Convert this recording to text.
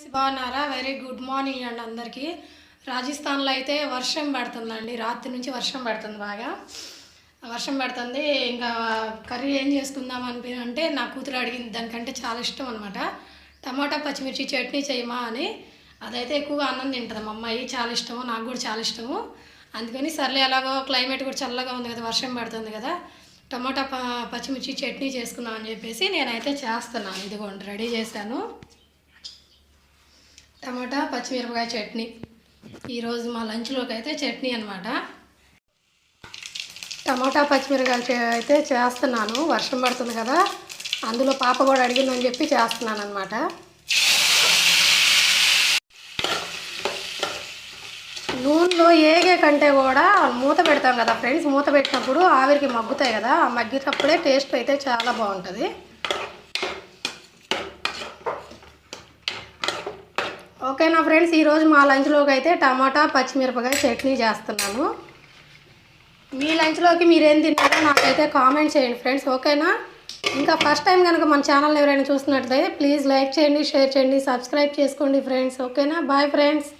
Friends బాగున్నారా? Very good morning అండి అందరికీ. రాజస్థాన్లో అయితే వర్షం పడుతుందండి. రాత్రి నుంచి వర్షం పడుతుంది బాగా. వర్షం పడుతుంది. ఇంకా కర్రీ ఏం చేసుకుందాం అని అంటే నా కూతురు అడిగింది. దానికంటే చాలా ఇష్టం అనమాట టమాటా పచ్చిమిర్చి చట్నీ చేయమా అని. అదైతే ఎక్కువగా అన్నం తింటుంది. మా అమ్మాయి చాలా ఇష్టము. నాకు కూడా చాలా ఇష్టము. అందుకని సర్లే ఎలాగో క్లైమేట్ కూడా చల్లగా ఉంది కదా వర్షం పడుతుంది కదా. టమాటా ప పచ్చిమిర్చి చట్నీ చేసుకుందాం అని చెప్పేసి నేనైతే చేస్తున్నాను. ఇదిగోండి రెడీ చేశాను. టమాటా పచ్చిమిరపకాయ చట్నీ. ఈరోజు మా లంచ్లోకి అయితే చట్నీ అనమాట టమాటా పచ్చిమిరపకాయ అయితే చేస్తున్నాను. వర్షం పడుతుంది కదా. అందులో పాప కూడా అడిగిందని చెప్పి చేస్తున్నాను అనమాట నూనెలో ఏగే కంటే కూడా మూత పెడతాం కదా ఫ్రెండ్స్. మూత పెట్టినప్పుడు ఆవిరికి మగ్గుతాయి కదా. ఆ మగ్గినప్పుడే టేస్ట్ అయితే చాలా బాగుంటుంది. ఓకేనా ఫ్రెండ్స్ ఈరోజు మా లంచ్లోకి అయితే టమాటా పచ్చిమిరపకాయ చట్నీ చేస్తున్నాను. మీ లంచ్లోకి మీరేం తిన్నారో నాకైతే కామెంట్ చేయండి ఫ్రెండ్స్ ఓకేనా ఇంకా ఫస్ట్ టైం కనుక మన ఛానల్ ఎవరైనా చూస్తున్నట్లయితే ప్లీజ్ లైక్ చేయండి షేర్ చేయండి సబ్స్క్రైబ్ చేసుకోండి ఫ్రెండ్స్ ఓకేనా బాయ్ ఫ్రెండ్స్.